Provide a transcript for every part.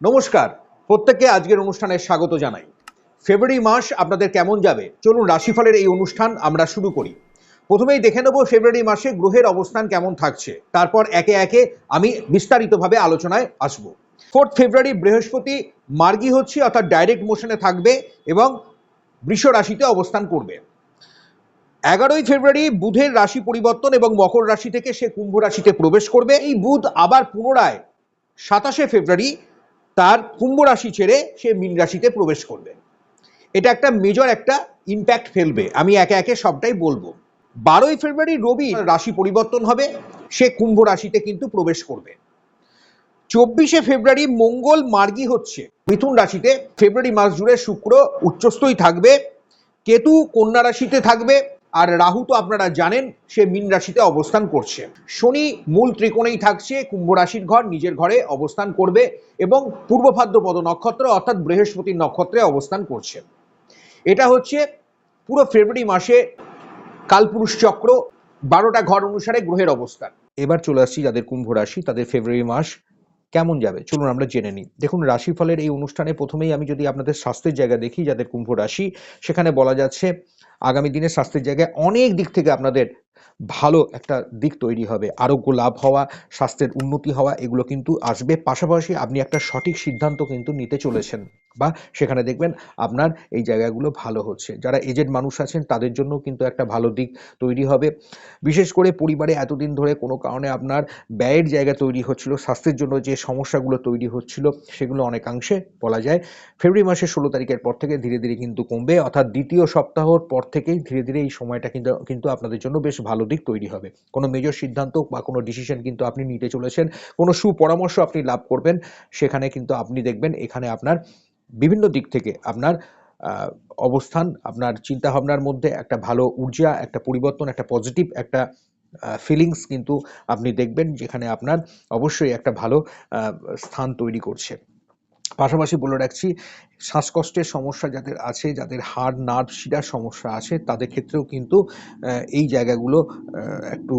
নমস্কার। প্রত্যেককে আজকের অনুষ্ঠানে স্বাগত জানাই। ফেব্রুয়ারি মাস আপনাদের কেমন যাবে? চলুন রাশিফলের এই অনুষ্ঠান আমরা শুরু করি। প্রথমেই দেখে নেব ফেব্রুয়ারি মাসে গ্রহের অবস্থান কেমন থাকছে। তারপর একে একে আমি বিস্তারিতভাবে আলোচনায় আসব। ফোর্থ ফেব্রুয়ারি বৃহস্পতি মার্গী হচ্ছে, অর্থাৎ ডাইরেক্ট মোশনে থাকবে এবং বৃষ রাশিতে অবস্থান করবে। এগারোই ফেব্রুয়ারি বুধের রাশি পরিবর্তন এবং মকর রাশি থেকে সে কুম্ভ রাশিতে প্রবেশ করবে। এই বুধ আবার পুনরায় সাতাশে ফেব্রুয়ারি তার কুম্ভ রাশি ছেড়ে সে মীন রাশিতে প্রবেশ করবে। এটা একটা মেজর একটা ইম্প্যাক্ট ফেলবে। আমি একে একে সবটাই বলব। বারোই ফেব্রুয়ারি রবি রাশি পরিবর্তন হবে। সে কুম্ভ রাশিতে কিন্তু প্রবেশ করবে। চব্বিশে ফেব্রুয়ারি মঙ্গল মার্গী হচ্ছে। মিথুন রাশিতে ফেব্রুয়ারি মাস জুড়ে শুক্র উচ্চস্থই থাকবে। কেতু কন্যা রাশিতে থাকবে। আর রাহু তো আপনারা জানেন, সে মীন রাশিতে অবস্থান করছে। শনি মূল ত্রিকোণেই থাকছে, কুম্ভ রাশির ঘর, নিজের ঘরে অবস্থান করবে এবং পূর্ব ভাদ্রপদ নক্ষত্র অর্থাৎ বৃহস্পতির নক্ষত্রে অবস্থান করছে। এটা হচ্ছে পুরো ফেব্রুয়ারি মাসে কালপুরুষ চক্র, বারোটা ঘর অনুসারে গ্রহের অবস্থান। এবার চলে আসছি যাদের কুম্ভ রাশি, তাদের ফেব্রুয়ারি মাস কেমন যাবে? চলুন আমরা জেনে নিই। দেখুন, রাশিফলের এই অনুষ্ঠানে প্রথমেই আমি যদি আপনাদের স্বাস্থ্যের জায়গা দেখি, যাদের কুম্ভ রাশি, সেখানে বলা যাচ্ছে আগামী দিনে স্বাস্থ্যের জায়গায় অনেক দিক থেকে আপনাদের ভালো একটা দিক তৈরি হবে। আরোগ্য লাভ হওয়া, স্বাস্থ্যের উন্নতি হওয়া, এগুলো কিন্তু আসবে। পাশাপাশি আপনি একটা সঠিক সিদ্ধান্ত কিন্তু নিতে চলেছেন বা সেখানে দেখবেন আপনার এই জায়গাগুলো ভালো হচ্ছে। যারা এজেড মানুষ আছেন, তাদের জন্য কিন্তু একটা ভালো দিক তৈরি হবে। বিশেষ করে পরিবারে এতদিন ধরে কোনো কারণে আপনার ব্যয়ের জায়গা তৈরি হচ্ছিল, স্বাস্থ্যের জন্য যে সমস্যাগুলো তৈরি হচ্ছিল, সেগুলো অনেকাংশে বলা যায় ফেব্রুয়ারি মাসের ষোলো তারিখের পর থেকে ধীরে ধীরে কিন্তু কমবে। অর্থাৎ দ্বিতীয় সপ্তাহর পর থেকেই ধীরে ধীরে এই সময়টা কিন্তু কিন্তু আপনাদের জন্য বেশ ভালো দিক তৈরি হবে। কোনো মেজর সিদ্ধান্ত বা কোনো ডিসিশন কিন্তু আপনি নিতে চলেছেন, কোনো সুপরামর্শ আপনি লাভ করবেন, সেখানে কিন্তু আপনি দেখবেন এখানে আপনার বিভিন্ন দিক থেকে আপনার অবস্থান, আপনার চিন্তা ভাবনার মধ্যে একটা ভালো ঊর্জা, একটা পরিবর্তন, একটা পজিটিভ একটা ফিলিংস কিন্তু আপনি দেখবেন যেখানে আপনার অবশ্যই একটা ভালো স্থান তৈরি করছে। পাশাপাশি বলে রাখছি শ্বাসকষ্টের সমস্যা যাদের আছে, যাদের হাড়, নার্ভ, শিরার সমস্যা আছে, তাদের ক্ষেত্রেও কিন্তু এই জায়গাগুলো একটু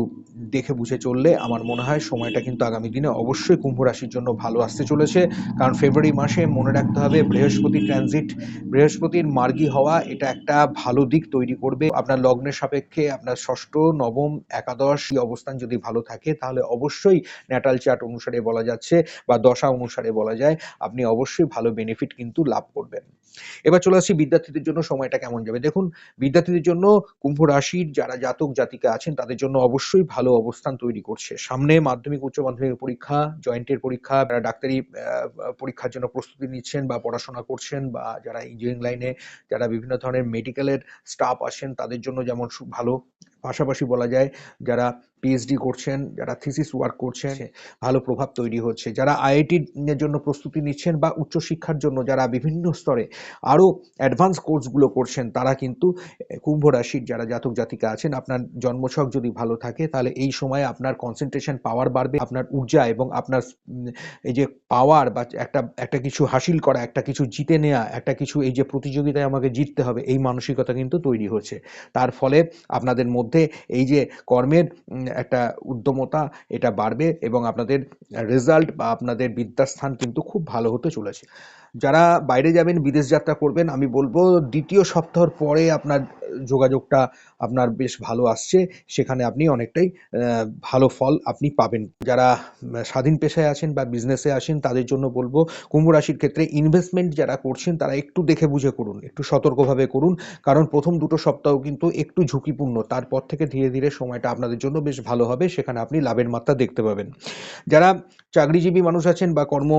দেখে বুঝে চললে আমার মনে হয় সময়টা কিন্তু আগামী দিনে অবশ্যই কুম্ভ রাশির জন্য ভালো আসতে চলেছে। কারণ ফেব্রুয়ারি মাসে মনে রাখতে হবে, বৃহস্পতি ট্রানজিট বৃহস্পতির মার্গী হওয়া, এটা একটা ভালো দিক তৈরি করবে। আপনার লগ্নের সাপেক্ষে আপনার ষষ্ঠ, নবম, একাদশ অবস্থান যদি ভালো থাকে, তাহলে অবশ্যই ন্যাটাল চার্ট অনুসারে বলা যাচ্ছে বা দশা অনুসারে বলা যায়। আপনি অবশ্যই ভালো বেনিফিট কিন্তু লাভ করবেন। এবার চলে আসি বিদ্যার্থীদের জন্য সময়টা কেমন যাবে? দেখুন, বিদ্যার্থীদের জন্য কুম্ভ রাশির যারা জাতক, জাতিকা আছেন, তাদের জন্য অবশ্যই ভালো অবস্থান তৈরি করছে। সামনে মাধ্যমিক, উচ্চ মাধ্যমিক পরীক্ষা জয়েন্টের পরীক্ষা, যারা ডাক্তারি পরীক্ষার জন্য প্রস্তুতি নিচ্ছেন বা পড়াশোনা করছেন বা যারা ইঞ্জিনিয়ারিং লাইনে যারা বিভিন্ন ধরনের মেডিকেলের স্টাফ আসেন, তাদের জন্য যেমন ভালো। পাশাপাশি বলা যায় যারা পিএইচডি করছেন যারা থিসিস ওয়ার্ক করছেন ভালো প্রভাব তৈরি হচ্ছে। যারা আইআইটির জন্য প্রস্তুতি নিচ্ছেন বা উচ্চশিক্ষার জন্য যারা বিভিন্ন স্তরে আরও অ্যাডভান্স কোর্সগুলো করছেন তারা কিন্তু কুম্ভ রাশির যারা জাতক জাতিকা আছেন আপনার জন্মছক যদি ভালো থাকে তাহলে এই সময় আপনার কনসেন্ট্রেশন পাওয়ার বাড়বে আপনার ঊর্জা এবং আপনার এই যে পাওয়ার বা একটা একটা কিছু হাসিল করা একটা কিছু জিতে নেওয়া একটা কিছু এই যে প্রতিযোগিতায় আমাকে জিততে হবে এই মানসিকতা কিন্তু তৈরি হচ্ছে। তার ফলে আপনাদের মধ্যে এই যে কর্মের একটা উদ্যমতা এটা বাড়বে এবং আপনাদের রেজাল্ট বা আপনাদের বিদ্যাস্থান কিন্তু খুব ভালো হতে চলেছে। যারা বাইরে যাবেন, বিদেশ যাত্রা করবেন, আমি বলব দ্বিতীয় সপ্তাহর পরে আপনার যোগাযোগটা আপনার বেশ ভালো আসছে, সেখানে আপনি অনেকটাই ভালো ফল আপনি পাবেন। যারা স্বাধীন পেশায় আছেন বা বিজনেসে আছেন, তাদের জন্য বলব, কুম্ভ রাশির ক্ষেত্রে ইনভেস্টমেন্ট যারা করছেন, তারা একটু দেখে বুঝে করুন, একটু সতর্কভাবে করুন, কারণ প্রথম দুটো সপ্তাহ কিন্তু একটু ঝুঁকিপূর্ণ, তারপর থেকে ধীরে ধীরে সময়টা আপনাদের জন্য বেশ ভালো হবে, সেখানে আপনি লাভের মাত্রা দেখতে পাবেন। যারা চাকরিজীবী মানুষ আছেন বা কর্ম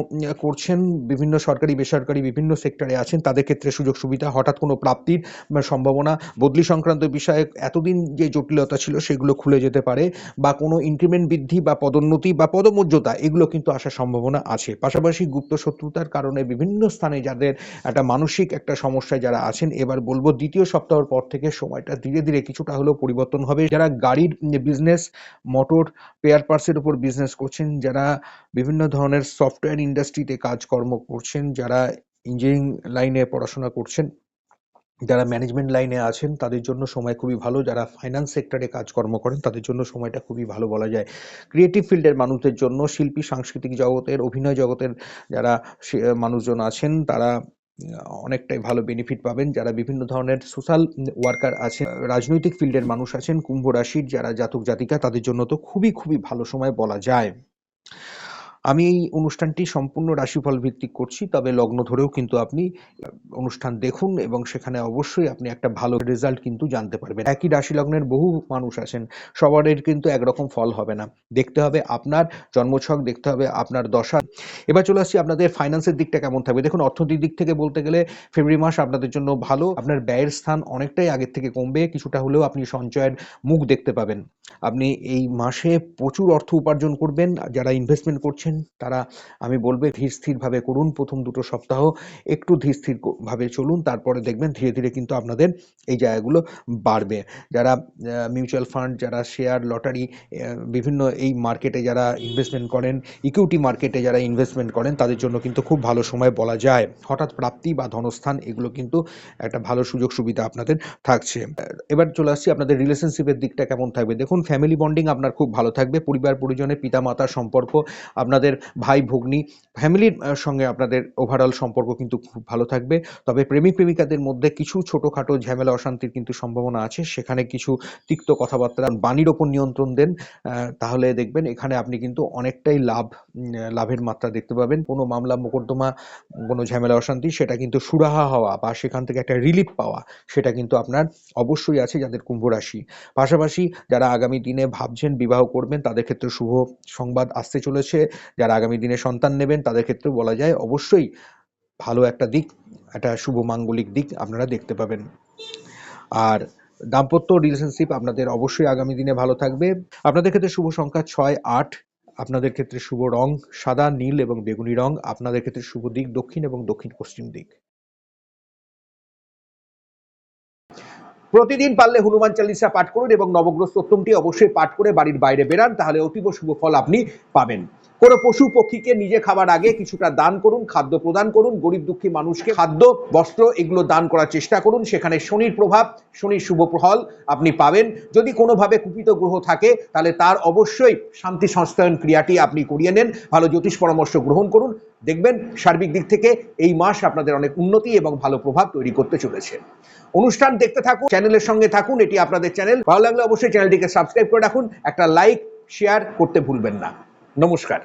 করছেন, বিভিন্ন সরকারি, বেসরকারি, বিভিন্ন সেক্টরে আছেন, তাদের ক্ষেত্রে সুযোগ সুবিধা হঠাৎ কোনো প্রাপ্তির সম্ভাবনা বদলি সংক্রান্ত বিষয়ে এতদিন যে জটিলতা ছিল সেগুলো খুলে যেতে পারে বা কোনো ইনক্রিমেন্ট বৃদ্ধি বা পদোন্নতি বা পদমর্যাদা, এগুলো কিন্তু আসার সম্ভাবনা আছে। পাশাপাশি গুপ্ত শত্রুতার কারণে বিভিন্ন স্থানে যাদের একটা মানসিক একটা সমস্যায় যারা আছেন, এবার বলব দ্বিতীয় সপ্তাহের পর থেকে সময়টা ধীরে ধীরে কিছুটা হলেও পরিবর্তন হবে। যারা গাড়ির বিজনেস মোটর পেয়ার পার্সের উপর বিজনেস করছেন, যারা বিভিন্ন ধরনের সফটওয়্যার ইন্ডাস্ট্রিতে কাজকর্ম করছেন, যারা ইঞ্জিনিয়ারিং লাইনে পড়াশোনা করছেন যারা ম্যানেজমেন্ট লাইনে আছেন, তাদের জন্য সময় খুবই ভালো। যারা ফাইন্যান্স সেক্টরে কাজকর্ম করেন, তাদের জন্য সময়টা খুবই ভালো বলা যায়। ক্রিয়েটিভ ফিল্ডের মানুষদের জন্য, শিল্পী, সাংস্কৃতিক জগতের, অভিনয় জগতের যারা মানুষজন আছেন, তারা অনেকটাই ভালো বেনিফিট পাবেন। যারা বিভিন্ন ধরনের সোশ্যাল ওয়ার্কার আছেন, রাজনৈতিক ফিল্ডের মানুষ আছেন, কুম্ভ রাশির যারা জাতক জাতিকা তাদের জন্য তো খুবই খুবই ভালো সময় বলা যায়। আমি এই অনুষ্ঠানটি সম্পূর্ণ রাশিফল ভিত্তিক করছি, তবে লগ্ন ধরেও কিন্তু আপনি অনুষ্ঠান দেখুন এবং সেখানে অবশ্যই আপনি একটা ভালো রেজাল্ট কিন্তু জানতে পারবেন। একই রাশি লগ্নের বহু মানুষ আছেন সবারের কিন্তু একরকম ফল হবে না। দেখতে হবে আপনার জন্মছক, দেখতে হবে আপনার দশা। এবার চলে আসছি আপনাদের ফাইন্যান্সের দিকটা কেমন থাকবে? দেখুন, অর্থনৈতিক দিক থেকে বলতে গেলে ফেব্রুয়ারি মাস আপনাদের জন্য ভালো। আপনার ব্যয়ের স্থান অনেকটাই আগের থেকে কমবে, কিছুটা হলেও আপনি সঞ্চয়ের মুখ দেখতে পাবেন। আপনি এই মাসে প্রচুর অর্থ উপার্জন করবেন, যারা ইনভেস্টমেন্ট করছেন তারা, আমি বলব, ধীর স্থিরভাবে করুন প্রথম দুটো সপ্তাহ, একটু ধীর স্থির ভাবে চলুন, তারপরে দেখবেন ধীরে ধীরে কিন্তু আপনাদের এই জায়গাগুলো বাড়বে। যারা মিউচুয়াল ফান্ড যারা শেয়ার লটারি বিভিন্ন এই মার্কেটে যারা ইনভেস্টমেন্ট করেন ইকুইটি মার্কেটে যারা ইনভেস্টমেন্ট করেন, তাদের জন্য কিন্তু খুব ভালো সময় বলা যায়। হঠাৎ প্রাপ্তি বা ধনস্থান, এগুলো কিন্তু একটা ভালো সুযোগ সুবিধা আপনাদের থাকছে। এবার চলে আসছি আপনাদের রিলেশনশিপের দিকটা কেমন থাকবে। দেখুন ফ্যামিলি বন্ডিং আপনার খুব ভালো থাকবে পরিবার পরিজনের পিতা মাতার সম্পর্ক আপনাদের ভাই, ভগ্নী ফ্যামিলির সঙ্গে আপনাদের ওভারঅল সম্পর্ক কিন্তু খুব ভালো থাকবে। তবে প্রেমিক, প্রেমিকাদের মধ্যে কিছু ছোটোখাটো ঝামেলা, অশান্তির কিন্তু সম্ভাবনা আছে। সেখানে কিছু তিক্ত কথাবার্তা বাণীর ওপর নিয়ন্ত্রণ দেন। তাহলে দেখবেন এখানে আপনি কিন্তু অনেকটাই লাভ লাভের মাত্রা দেখতে পাবেন। কোনো মামলা, মোকদ্দমা, কোনো ঝামেলা, অশান্তি, সেটা কিন্তু সুরাহা হওয়া বা সেখান থেকে একটা রিলিফ পাওয়া, সেটা কিন্তু আপনার অবশ্যই আছে যাদের কুম্ভ রাশি। পাশাপাশি যারা আগামী দিনে ভাবছেন বিবাহ করবেন, তাদের ক্ষেত্রে শুভ সংবাদ আসতে চলেছে। যারা আগামী দিনে সন্তান নেবেন, তাদের ক্ষেত্রে বলা যায় অবশ্যই ভালো একটা দিক, একটা শুভ মাঙ্গলিক দিক আপনারা দেখতে পাবেন। আর দাম্পত্য রিলেশনশিপ আপনাদের অবশ্যই আগামী দিনে ভালো থাকবে। আপনাদের ক্ষেত্রে শুভ সংখ্যা ছয়, আট, আপনাদের ক্ষেত্রে শুভ রং সাদা, নীল এবং বেগুনি রং, আপনাদের ক্ষেত্রে শুভ দিক দক্ষিণ এবং দক্ষিণ পশ্চিম দিক। প্রতিদিন পারলে হনুমান চালিসা পাঠ করুন এবং নবগ্রহ স্তোত্রমটি অবশ্যই পাঠ করে বাড়ির বাইরে বেরান, তাহলে অতীব শুভ ফল আপনি পাবেন। কোনো পশু পক্ষীকে নিজে খাবার আগে কিছুটা দান করুন, খাদ্য প্রদান করুন, গরিব দুঃখী মানুষকে খাদ্য, বস্ত্র এগুলো দান করার চেষ্টা করুন। সেখানে শনির প্রভাব, শনির শুভ ফল আপনি পাবেন। যদি কোনোভাবে কুপিত গ্রহ থাকে, তাহলে তার অবশ্যই শান্তি সংস্থায়ন ক্রিয়াটি আপনি করিয়ে নেন। ভালো জ্যোতিষ পরামর্শ গ্রহণ করুন। দেখবেন সার্বিক দিক থেকে এই মাস আপনাদের অনেক উন্নতি এবং ভালো প্রভাব তৈরি করতে চলেছে। অনুষ্ঠান দেখতে থাকুন, চ্যানেলের সঙ্গে থাকুন, এটি আপনাদের চ্যানেল। ভালো লাগলে অবশ্যই চ্যানেলটিকে সাবস্ক্রাইব করে রাখুন। একটা লাইক, শেয়ার করতে ভুলবেন না। নমস্কার।